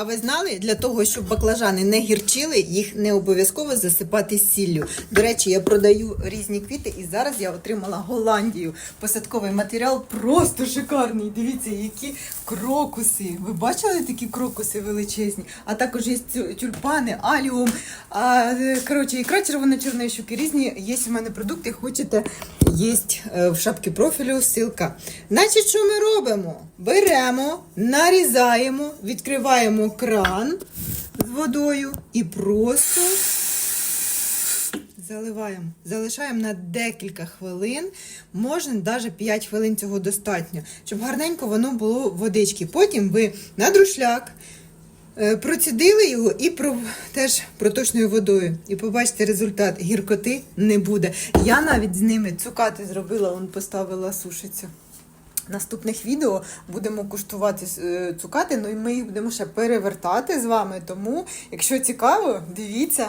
А ви знали, для того, щоб баклажани не гірчили, їх не обов'язково засипати сіллю. До речі, я продаю різні квіти, і зараз я отримала Голландію. Посадковий матеріал просто шикарний. Дивіться, які крокуси. Ви бачили такі крокуси величезні? А також є тюльпани, аліум. А, е, коротше, ікра червоно-чорної щуки різні. Є у мене продукти, хочете, є е, в шапці профілю ссылка. Значить, що ми робимо? Беремо, нарізаємо, відкриваємо кран з водою і просто заливаємо. Залишаємо на декілька хвилин, можна навіть 5 хвилин цього достатньо, щоб гарненько воно було водички. Потім ви на друшляк е, процідили його і теж проточною водою. І побачите результат. Гіркоти не буде. Я навіть з ними цукати зробила, он поставила сушиться. Наступних відео будемо куштувати е, цукати, ну і ми їх будемо ще перевертати з вами. Тому, якщо цікаво, дивіться.